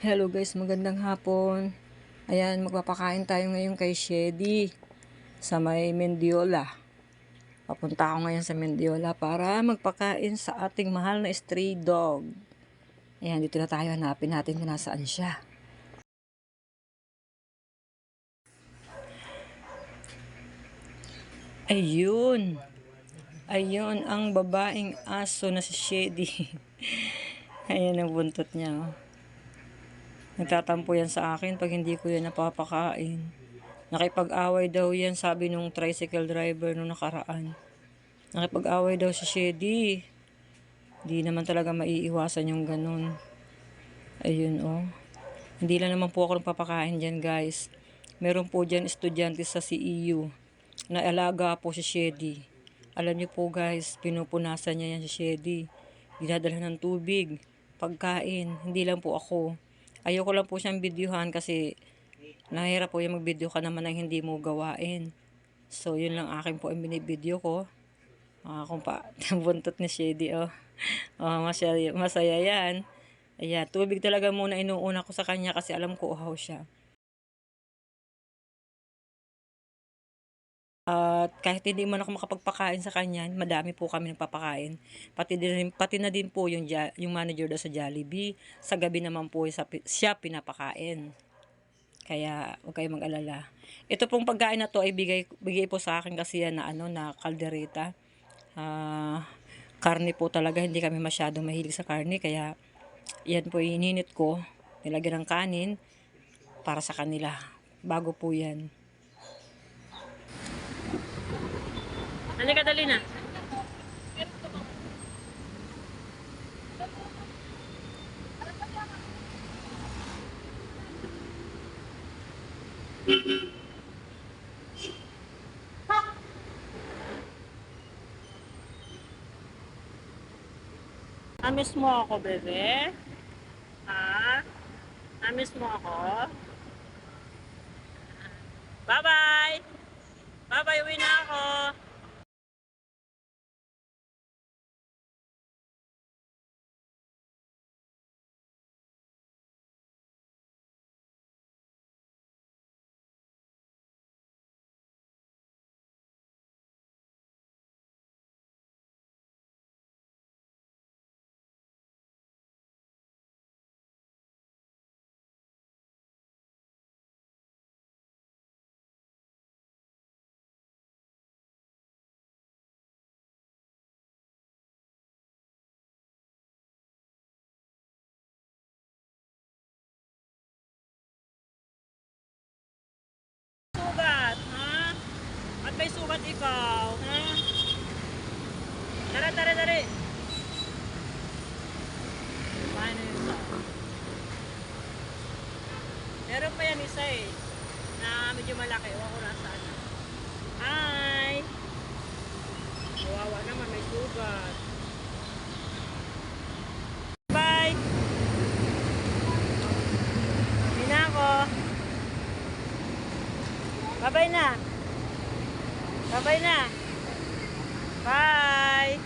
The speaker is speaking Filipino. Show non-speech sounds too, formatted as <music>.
Hello guys, magandang hapon. Ayan, magpapakain tayo ngayon kay Shady sa may Mendiola. Papunta ako ngayon sa Mendiola para magpakain sa ating mahal na stray dog. Ayan, dito na tayo. Hanapin natin kung nasaan siya. Ayun. Ayun, ang babaeng aso na si Shady. <laughs> Ayan ang buntot niya. Oh. Nagtatampo yan sa akin pag hindi ko yan napapakain. Nakipag-away daw yan, sabi nung tricycle driver nung nakaraan. Nakipag-away daw si Shady. Hindi naman talaga maiiwasan yung ganun. Ayun oh. Hindi lang naman po ako nagpapakain dyan guys. Meron po dyan estudyante sa CEU na alaga po si Shady. Alam niyo po guys, pinupunasan niya yan si Shady. Dinadala ng tubig, pagkain. Hindi lang po ako. Ayoko lang po siyang videohan kasi nahirap po yung mag-video ka naman ng hindi mo gawain. So, yun lang akin po ang binibideo ko. Ah, kung pa, <laughs> buntot ni Shady, oh. oh masaya, masaya yan. Ayan, tubig talaga muna inuuna ko sa kanya kasi alam ko uhaw siya. At kahit hindi man ako makapagpakain sa kanya, madami po kami nagpapakain. Pati, din, pati na din po yung, yung manager daw sa Jollibee. Sa gabi naman po sa, siya pinapakain. Kaya huwag kayong mag-alala. Ito pong pagkain na to ay bigay, bigay po sa akin kasi yan na, ano, na kaldereta. Ah, karne po talaga, hindi kami masyadong mahilig sa karne. Kaya yan po ininit ko. Nilagyan ng kanin para sa kanila. Bago po yan. Halika, dali na. Amis mo ako, bebe? Ha? Amis mo ako? Bye-bye, At may sugat ikaw, ha? Tara, tara, tara. Paano yung isa? Meron pa yan isa eh. Na medyo malaki. Ewan ko nasaan. Hi! Kawawa naman, may sugat. Bye! Hindi na ako. Bye-bye na. Bye-bye na. Bye!